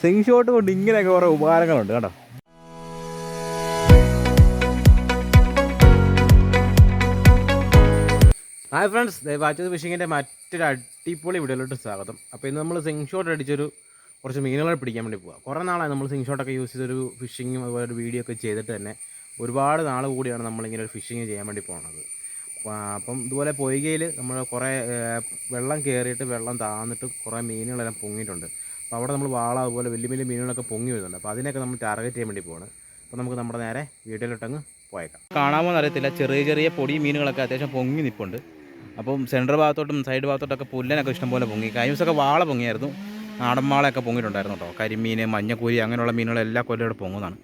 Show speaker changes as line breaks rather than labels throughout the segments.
Singh shot കൊണ്ട് ഇങ്ങനെയൊക്കെ കുറേ ഉപകാരങ്ങളുണ്ട് കേട്ടോ. ഹായ് ഫ്രണ്ട്സ് വാച്ചത് ഫിഷിങ്ങിന്റെ മറ്റൊരു അടിപൊളി വീഡിയോയിലോട്ട് സ്വാഗതം. അപ്പോൾ ഇന്ന് നമ്മൾ സിങ് ഷോട്ട് അടിച്ചൊരു കുറച്ച് മീനുകളെ പിടിക്കാൻ വേണ്ടി പോകാം കുറേ നാളായി നമ്മൾ സിങ് ഷോട്ടൊക്കെ യൂസ് ചെയ്തൊരു ഫിഷിങ്ങും അതുപോലെ ഒരു വീഡിയോ ഒക്കെ ചെയ്തിട്ട് തന്നെ ഒരുപാട് നാൾ കൂടിയാണ് നമ്മളിങ്ങനെ ഒരു ഫിഷിങ് ചെയ്യാൻ വേണ്ടി പോകുന്നത് അപ്പം ഇതുപോലെ പൊയ്കയിൽ നമ്മൾ കുറേ വെള്ളം കയറിയിട്ട് വെള്ളം താന്നിട്ട് കുറേ മീനുകളെല്ലാം പൊങ്ങിയിട്ടുണ്ട്. അപ്പോൾ അവിടെ നമ്മൾ വാള അതുപോലെ വലിയ വലിയ മീനുകളൊക്കെ പൊങ്ങി വരുന്നുണ്ട്. അപ്പോൾ അതിനൊക്കെ നമ്മൾ ടാർഗറ്റ് ചെയ്യാൻ വേണ്ടി പോവാണ്. അപ്പോൾ നമുക്ക് നമ്മുടെ നേരെ വീട്ടിലോട്ടങ്ങ് പോയേക്കാം. കാണാമോ അറിയത്തില്ല ചെറിയ ചെറിയ പൊടി മീനുകളൊക്കെ അത്യാവശ്യം പൊങ്ങി നിൽപ്പുണ്ട് അപ്പം സെന്റർ ഭാഗത്തോട്ടും സൈഡ് ഭാഗത്തോട്ടൊക്കെ പുല്ലനൊക്കെ ഇഷ്ടംപോലെ പൊങ്ങി. കഴിഞ്ഞ ദിവസമൊക്കെ വാള പൊങ്ങിയായിരുന്നു. നാടൻ വാളയൊക്കെ പൊങ്ങിയിട്ടുണ്ടായിരുന്നു കേട്ടോ. കരിമീൻ മഞ്ഞക്കൂരി അങ്ങനെയുള്ള മീനുകളെല്ലാം കൊല്ലം ഇവിടെ പൊങ്ങുന്നതാണ്.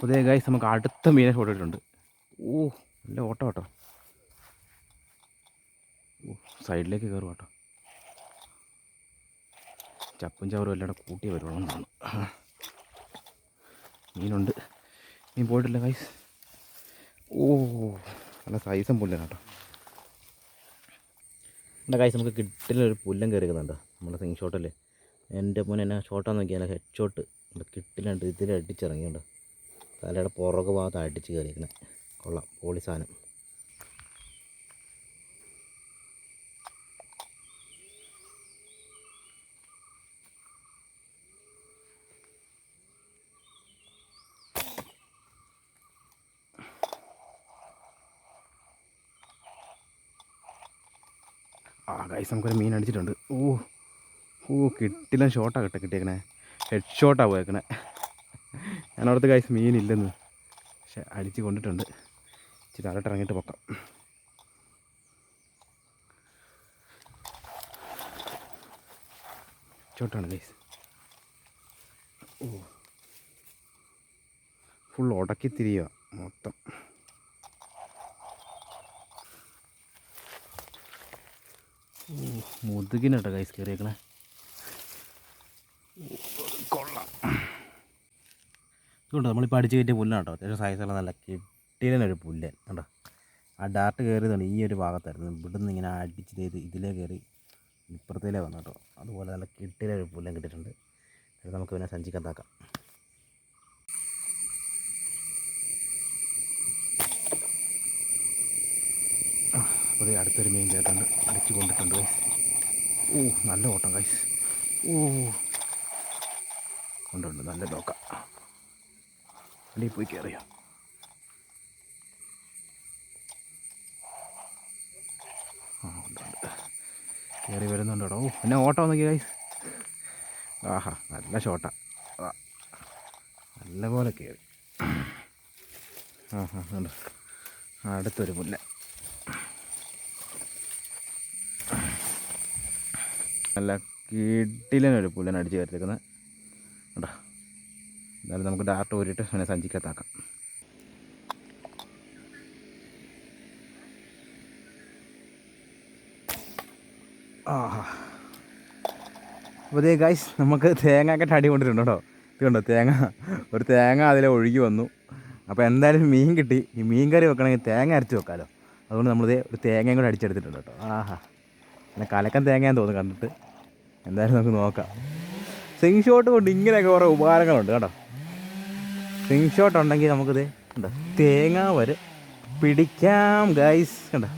പുതിയ ഗൈസ് നമുക്ക് അടുത്ത മീനെ ഫോട്ടോ ഇട്ടിട്ടുണ്ട് ഓ നല്ല ഓട്ടം കേട്ടോ. ഓ സൈഡിലേക്ക് കയറും കേട്ടോ. ചപ്പും ചവറും എല്ലാം കൂടെ കൂട്ടി വരുവോളം തോന്നുന്നു. മീനുണ്ട്. മീൻ പോയിട്ടില്ല ഗൈസ് ഓ നല്ല സൈസും പുല്ലാണ് കേട്ടോ. എന്റെ ഗൈസ് നമുക്ക് കിട്ടില്ല കിട്ടിലൊരു പുല്ലം കയറിക്കുന്നുണ്ട് നമ്മുടെ സിങ് ഷോട്ടിൽ എന്റെ മുന്നേ എന്നാ ഷോട്ടാന്ന് നോക്കിയാൽ ഹെഡ് ഷോട്ട് കിട്ടിലുണ്ട് ഇതിൽ അടിച്ചിറങ്ങിയുണ്ട് തലയുടെ പുറകു ഭാഗത്ത് അടിച്ച് കയറിയിരിക്കണേ. കൊള്ളാം. പോളി സാധനം. ആ ഗൈസ് നമുക്കൊരു മീൻ അടിച്ചിട്ടുണ്ട്. ഓ ഓ കിട്ടില്ല ഷോട്ടാണ് കിട്ട കിട്ടിയേക്കണേ. ഹെഡ് ഷോട്ടാണ് പോയേക്കണേ. ഞാനവിടുത്തെ ഗൈസ് മീനില്ലെന്ന്. പക്ഷെ അടിച്ച് കൊണ്ടിട്ടുണ്ട്. ഇച്ചിരി താഴോട്ട് ഇറങ്ങിയിട്ട് പൊക്കാം. ചോട്ടാണ് ഗൈസ് ഓ. ഫുൾ ഉടക്കി തിരിയുക മൊത്തം. ഓ മുതുകിനട്ടോ കൈസ് കയറിയേക്കണേ ഇതുകൊണ്ട് നമ്മളിപ്പോൾ അടിച്ച് കയറ്റിയ പുല്ലാണ്? കേട്ടോ അത്യാവശ്യം സൈസുള്ള നല്ല കിട്ടിയതിനൊരു പുല്ല്. കണ്ടോ? ആ ഡാർട്ട് കയറിയതുകൊണ്ട് ഈ ഒരു ഭാഗത്തായിരുന്നു. ഇവിടുന്ന് ഇങ്ങനെ അടിച്ച് ചെയ്ത് ഇതിലേ കയറി ഇപ്പുറത്തേലേ വന്നു കേട്ടോ. അതുപോലെ നല്ല കിട്ടിയിലൊരു പുല്ലും കിട്ടിയിട്ടുണ്ട്. നമുക്ക് പിന്നെ സഞ്ചിക്കത്താക്കാം അപ്പോൾ ദേ അടുത്തൊരു മീൻ ചേട്ടുണ്ട് അടിച്ചു കൊണ്ടിട്ടുണ്ട്. ഗൈസ് ഓ നല്ല ഓട്ടം ഗൈസ് ഓ കൊണ്ടുണ്ട് നല്ല നോക്ക. അടിയിൽ പോയി കയറിയോ ആ ഉണ്ട് ഉണ്ട്. കയറി വരുന്നുണ്ട് കേട്ടോ ഓ എന്നെ ഓട്ടം നോക്കി ഗൈസ്. ആഹാ നല്ല ഷോട്ടാ നല്ല പോലെ കയറി ആഹാ ഹാ ഉണ്ട്. അടുത്തൊരു പുല്ല നല്ല കിട്ടിലനൊരു പുല്ലൻ അടിച്ച് എന്നാലും നമുക്ക് ഡാർട്ട് ഊരിയിട്ട് അങ്ങനെ സഞ്ചിക്കത്താക്കാം ആഹാ. അപ്പോൾ ഇതേ ഗൈസ് നമുക്ക് തേങ്ങയൊക്കെ അടി കൊണ്ടിട്ടുണ്ട് കേട്ടോ. ഇത് കണ്ടോ തേങ്ങ ഒരു തേങ്ങ അതിൽ ഒഴുകി വന്നു. അപ്പോൾ എന്തായാലും മീൻ കിട്ടി. ഈ മീൻ കറി വെക്കണമെങ്കിൽ തേങ്ങ അരച്ച് വെക്കാമല്ലോ അതുകൊണ്ട് നമ്മളിതേ ഒരു തേങ്ങയും കൂടെ അടിച്ചെടുത്തിട്ടുണ്ട് കേട്ടോ. ആഹാ. പിന്നെ കലക്കൻ തേങ്ങയാന്ന് തോന്നുന്നു കണ്ടിട്ട്. എന്തായാലും നമുക്ക് നോക്കാം. സിങ് ഷോട്ട് കൊണ്ട് ഇങ്ങനെയൊക്കെ കുറേ ഉപകാരങ്ങളുണ്ട് കേട്ടോ. സിങ് ഷോട്ട് ഉണ്ടെങ്കിൽ നമുക്കിത് കണ്ടോ? തേങ്ങ വരെ പിടിക്കാം ഗൈസ് കണ്ടോ?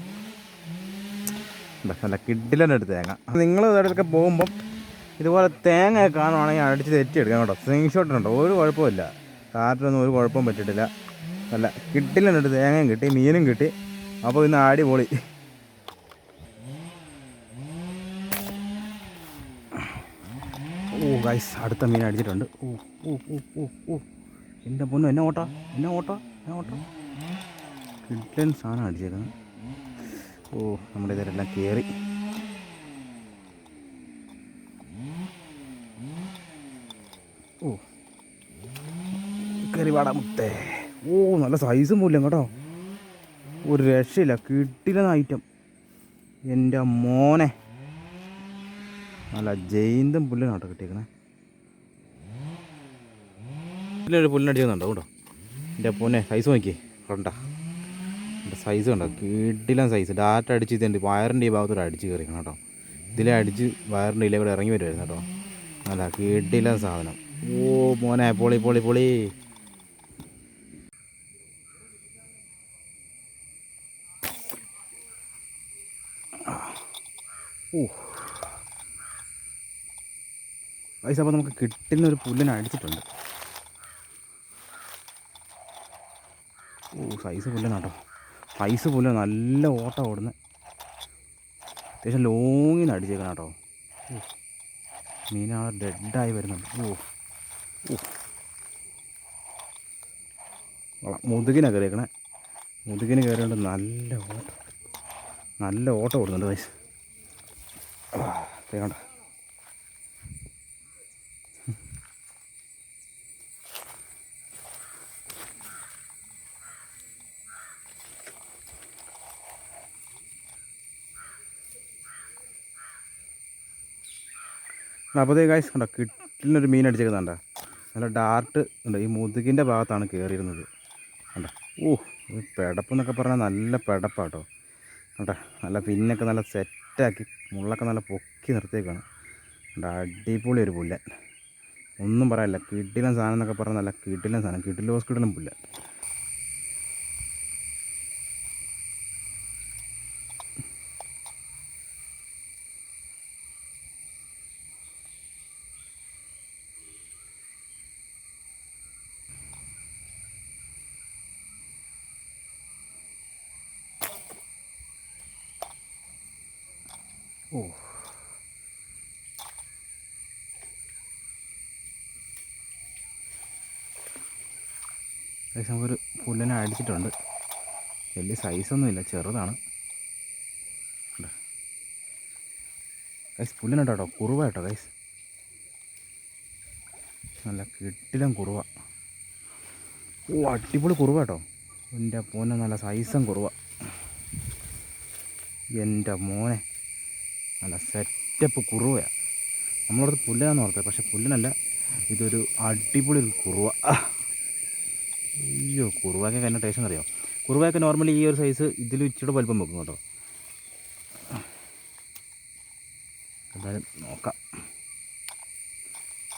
നല്ല കിഡിലന്റെ തേങ്ങ. നിങ്ങൾ ഇതൊക്കെ പോകുമ്പം ഇതുപോലെ തേങ്ങ കാണുവാണെങ്കിൽ അടിച്ച് തെറ്റിയെടുക്കാം കേട്ടോ. സ്ക്രീൻഷോട്ട് ഷോട്ട് ഉണ്ടോ? ഒരു കുഴപ്പമില്ല. കാറ്റിലൊന്നും ഒരു കുഴപ്പവും പറ്റിയിട്ടില്ല. നല്ല കിഡിലന്റെ തേങ്ങയും കിട്ടി മീനും കിട്ടി. അപ്പോൾ ഇന്ന് അടിപൊളി. ഓ ഗൈസ് അടുത്ത മീൻ അടിച്ചിട്ടുണ്ട്. ഓ ഓ ഓ ഓ ഓ. എന്റെ പൊന്നു എന്നെ ഓട്ടാ എന്നെ ഓട്ടാ എന്നെ ഓട്ടാ. കിട്ടൻ സാധനം അടിച്ചേക്കുന്നത് ഓ നമ്മുടെ ഇതിലെല്ലാം കയറി ഓ കയറി വാടാ മുത്തേ. ഓ നല്ല സൈസും പോലും കേട്ടോ. ഒരു രക്ഷയില്ല കിട്ടില്ല ഐറ്റം എന്റെ മോനെ. നല്ല ജയിന്തും പുല്ലിനാട്ടോ കേട്ടോ കിട്ടിയേക്കണേ ഇതിലൊരു പുല്ലിനടിക്കുന്നുണ്ടോ. കേട്ടോ എന്റെ പൂനെ സൈസ് നോക്കി കണ്ട? എന്റെ സൈസ് കണ്ടോ? കിട്ടില്ല സൈസ് ഡാറ്റ അടിച്ച് ഇതുണ്ട്. വയറിന്റെ ഈ ഭാഗത്തോടെ അടിച്ച് കയറിക്കണം കേട്ടോ. ഇതിലെ അടിച്ച് വയറിന്റെ ഇലേ കൂടെ ഇറങ്ങി വരുമായിരുന്നു കേട്ടോ. അല്ല കിട്ടില്ല സാധനം. ഓ മോനെ പൊളി പൊളി പൊളി. ഓ പൈസ അപ്പോൾ നമുക്ക് കിട്ടുന്ന ഒരു പുല്ലിനെ അടിച്ചിട്ടുണ്ട്. ഓ പുല്ലാണ് കേട്ടോ സൈസ് പുല്ല നല്ല ഓട്ടം ഓടുന്നത് അത്യാവശ്യം ലോങ്ങിൽ നിന്ന് അടിച്ചേക്കണം കേട്ടോ. മീനാണ് ഡെഡായി വരുന്നുണ്ട്. ഓ. ഓ. മുതുകിനെ കയറിയേക്കണേ മുതുകിന് കയറിയോണ്ട് നല്ല ഓട്ടം. നല്ല ഓട്ടം ഓടുന്നുണ്ട് വയസ്സ് കണ്ട? അപ്പോഴത്തേ കായ്സ് കണ്ടോ? കിട്ടിനൊരു മീൻ അടിച്ചേക്കുന്നുണ്ട. നല്ല ഡാർട്ട് ഉണ്ട്. ഈ മുതുകിന്റെ ഭാഗത്താണ് കയറിയിരുന്നത് കണ്ടോ? ഓ ഈ പെടപ്പെന്നൊക്കെ പറഞ്ഞാൽ നല്ല പെടപ്പാട്ടോ. കണ്ടോ? നല്ല പിന്നൊക്കെ നല്ല സെറ്റാക്കി മുള്ളൊക്കെ നല്ല പൊക്കി നിർത്തിയേക്കാണ്. കണ്ടോ? അടിപൊളി ഒരു പുല്ല. ഒന്നും പറയാനില്ല കിടിലൻ സാധനം എന്നൊക്കെ പറഞ്ഞാൽ നല്ല കിടിലൻ സാധനം. കിടിലോസ് ഹോസ്പിറ്റലും പുല്ല. ഓ. ഏകദേശം ഒരു പുല്ലിനെ അടിച്ചിട്ടുണ്ട് വലിയ സൈസൊന്നുമില്ല ചെറുതാണ്. ഗൈസ് പുല്ലിനുണ്ടോ കേട്ടോ കേട്ടോ ഗൈസ് നല്ല കിട്ടിലും കുറുവ. ഓ അടിപൊളി കുറുവ കേട്ടോ. എന്റെ മോനെ നല്ല സൈസും കുറുവ. എന്റെ മോനെ. നല്ല സെറ്റപ്പ് കുറുവയാണ് നമ്മളടുത്ത് പുല്ലാന്ന് ഓർത്തത് പക്ഷെ പുല്ലിനല്ല ഇതൊരു അടിപൊളി ഒരു കുറുവ. അയ്യോ കുറുവയൊക്കെ കഴിഞ്ഞ ടേസ്റ്റ് അറിയാം കുറുവയൊക്കെ നോർമലി ഈ ഒരു സൈസ് ഇതിൽ ഇച്ചിരി വലുപ്പം വെക്കും കേട്ടോ. എന്തായാലും നോക്കാം.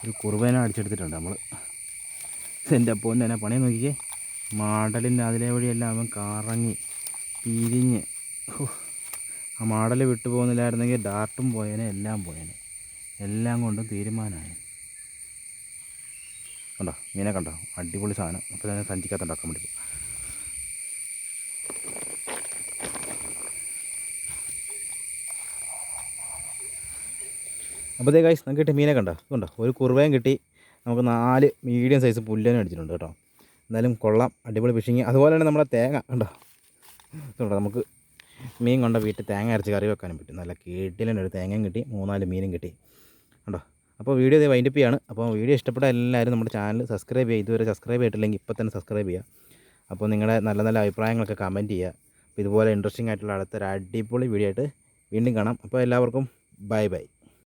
ഒരു കുറുവേനെ അടിച്ചെടുത്തിട്ടുണ്ട് നമ്മൾ എന്റെ അപ്പോൾ തന്നെ പണി നോക്കിക്കേ. മാടലിന്റെ അതിലെ വഴിയെല്ലാം അവൻ കറങ്ങി പിരിഞ്ഞ്. ഹോ, ആ മാടൽ വിട്ടു പോകുന്നില്ലായിരുന്നെങ്കിൽ ഡാർട്ടും പോയേനെ എല്ലാം പോയേനെ. എല്ലാം കൊണ്ടും തീരുമാനമായി. കണ്ടോ? മീനെ കണ്ടോ? അടിപൊളി സാധനം. അപ്പോൾ തന്നെ സഞ്ചിക്കകത്ത് ഉണ്ടാക്കാൻ വേണ്ടി ദേ ഗൈസ് നമുക്ക് കിട്ടിയ മീനെ കണ്ടോ? കണ്ടോ ഒരു കുറുവയും കിട്ടി. നമുക്ക് നാല് മീഡിയം സൈസ് പുല്ലനും അടിച്ചിട്ടുണ്ട് കേട്ടോ. എന്തായാലും കൊള്ളാം. അടിപൊളി ഫിഷിങ് അതുപോലെ തന്നെ നമ്മുടെ തേങ്ങ കണ്ടോ? കണ്ടോ നമുക്ക് മീൻ കൊണ്ട വീട്ടിൽ തേങ്ങ അരച്ച് കറി വെക്കാനും പറ്റും. നല്ല കേട്ടിലൊരു തേങ്ങയും കിട്ടി മൂന്നാൽ മീനും കിട്ടി. കണ്ടോ? അപ്പോൾ വീഡിയോ ഇത് വൈൻഡപ്പ് ചെയ്യാണ്. അപ്പോൾ വീഡിയോ ഇഷ്ടപ്പെട്ട എല്ലാവരും നമ്മുടെ ചാനൽ സബ്സ്ക്രൈബ് ചെയ്യുക ഇതുവരെ സബ്സ്ക്രൈബ് ചെയ്തിട്ടില്ലെങ്കിൽ ഇപ്പോൾ തന്നെ സബ്സ്ക്രൈബ് ചെയ്യുക. അപ്പോൾ നിങ്ങളുടെ നല്ല നല്ല അഭിപ്രായങ്ങളൊക്കെ കമന്റ് ചെയ്യുക. അപ്പോൾ ഇതുപോലെ ഇൻട്രസ്റ്റിംഗ് ആയിട്ടുള്ള അടുത്തൊരു അടിപൊളി വീഡിയോ ആയിട്ട് വീണ്ടും കാണാം. അപ്പോൾ എല്ലാവർക്കും ബൈ ബൈ